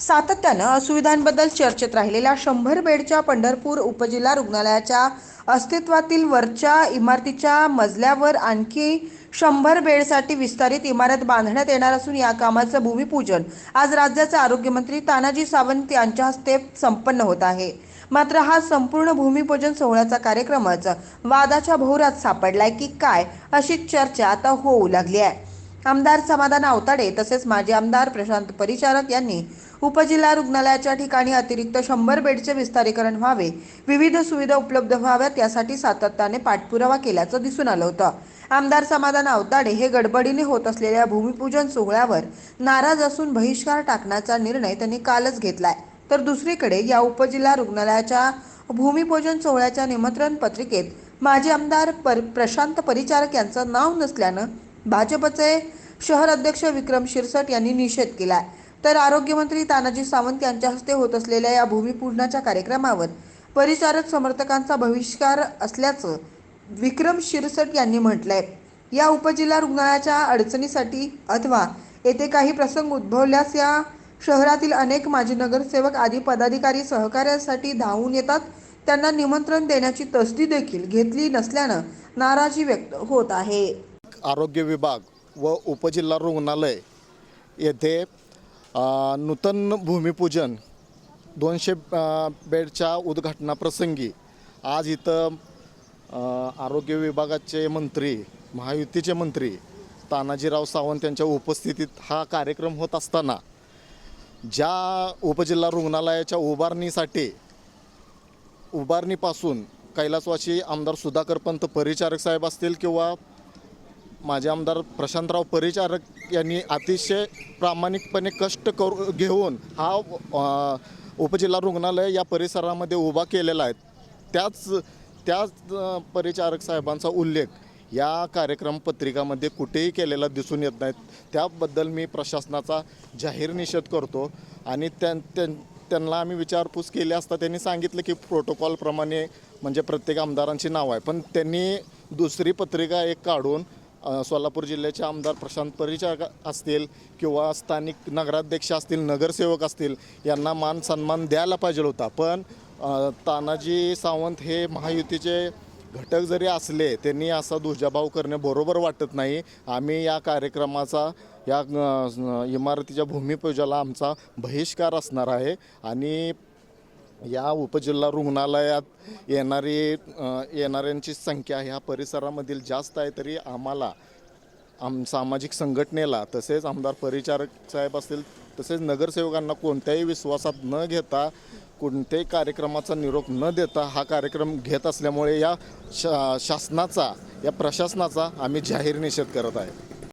सातत्यानं असुविधांबद्दल चर्चेत राहिलेल्या शंभर बेडच्या पंढरपूर उपजिल्हा रुग्णालयाच्या अस्तित्वातील वरच्या इमारतीच्या मजल्यावर आणखी शंभर बेडसाठी विस्तारित इमारत बांधण्यात येणार असून या कामाचं भूमिपूजन आज राज्याचे आरोग्यमंत्री तानाजी सावंत यांच्या हस्ते संपन्न होत आहे. मात्र हा संपूर्ण भूमिपूजन सोहळ्याचा कार्यक्रमच वादाच्या भोवरात सापडलाय की काय अशी चर्चा आता होऊ लागली आहे. आमदार समाधान आवताडे तसेच माजी आमदार प्रशांत परिचारक यांनी उपजिल्हा रुग्णालयाच्या ठिकाणी अतिरिक्त शंभर बेडचे विस्तारीकरण व्हावे. विविध सुविधा उपलब्ध व्हाव्यात यासाठी सातत्याने पाठपुरावा केल्याचं दिसून आलं होतं. आमदार समाधान अवताडे हे गडबडीने होत असलेल्या भूमिपूजन सोहळ्यावर नाराज असून बहिष्कार टाकण्याचा निर्णय त्यांनी कालच घेतलाय. तर दुसरीकडे या उपजिल्हा रुग्णालयाच्या भूमिपूजन सोहळ्याच्या निमंत्रण पत्रिकेत माजी आमदार पर प्रशांत परिचारक यांचं नाव नसल्यानं भाजपचे शहर अध्यक्ष विक्रम शिरसट यांनी निषेध केलाय. तर आरोग्यमंत्री तानाजी सावंत यांच्या हस्ते होत असलेल्या या भूमिपूजनाच्या कार्यक्रमावर परिचारक समर्थकांचा बहिष्कार असल्याचं विक्रम शिरसट यांनी म्हटलंय. या उपजिल्हा रुग्णालयाच्या अडचणीसाठी अथवा येथे काही प्रसंग उद्भवल्यास या शहरातील अनेक माजी नगरसेवक आदी पदाधिकारी सहकार्यासाठी धावून येतात. त्यांना निमंत्रण देण्याची तसदी देखील घेतली नसल्यानं नाराजी व्यक्त होत आहे. आरोग्य विभाग व उपजिल्हा रुग्णालय येथे नूतन भूमिपूजन दोनशे बेडच्या उद्घाटनाप्रसंगी आज इथं आरोग्य विभागाचे मंत्री महायुतीचे मंत्री तानाजीराव सावंत यांच्या उपस्थितीत हा कार्यक्रम होत असताना ज्या उपजिल्हा रुग्णालयाच्या उभारणीसाठी उभारणीपासून कैलासवासी आमदार सुधाकर पंत परिचारक साहेब असतील किंवा माझे आमदार प्रशांतराव परिचारक यांनी अतिशय प्रामाणिकपणे कष्ट करू घेऊन हा उपजिल्हा रुग्णालय या परिसरामध्ये उभा केलेला आहे. त्याच त्याच परिचारक साहेबांचा उल्लेख या कार्यक्रम पत्रिकामध्ये कुठेही केलेला दिसून येत नाहीत त्याबद्दल मी प्रशासनाचा जाहीर निषेध करतो आणि त्यां त्यां त्यांना आम्ही विचारपूस केली असता त्यांनी सांगितलं की प्रोटोकॉलप्रमाणे म्हणजे प्रत्येक आमदारांची नाव आहे. पण त्यांनी दुसरी पत्रिका एक काढून सोलापूर जिल्ह्याचे आमदार प्रशांत परिचारक असतील किंवा स्थानिक नगराध्यक्ष असतील नगरसेवक असतील यांना मान सन्मान द्यायला पाहिजे होता. पण तानाजी सावंत हे महायुतीचे घटक जरी असले त्यांनी असा दुजाभाव करणे बरोबर वाटत नाही. आम्ही या कार्यक्रमाचा या इमारतीच्या भूमिपूजाला आमचा बहिष्कार असणार आहे. आणि या उपजिल्हा रुग्णालयात येणारी येणाऱ्यांची संख्या ह्या परिसरामधील जास्त आहे तरी आम्हाला आम सामाजिक संघटनेला तसेच आमदार परिचारक साहेब असतील तसेच नगरसेवकांना कोणत्याही विश्वासात न घेता कोणत्याही कार्यक्रमाचा निरोप न देता हा कार्यक्रम घेत असल्यामुळे या शा शासनाचा या प्रशासनाचा आम्ही जाहीर निषेध करत आहे.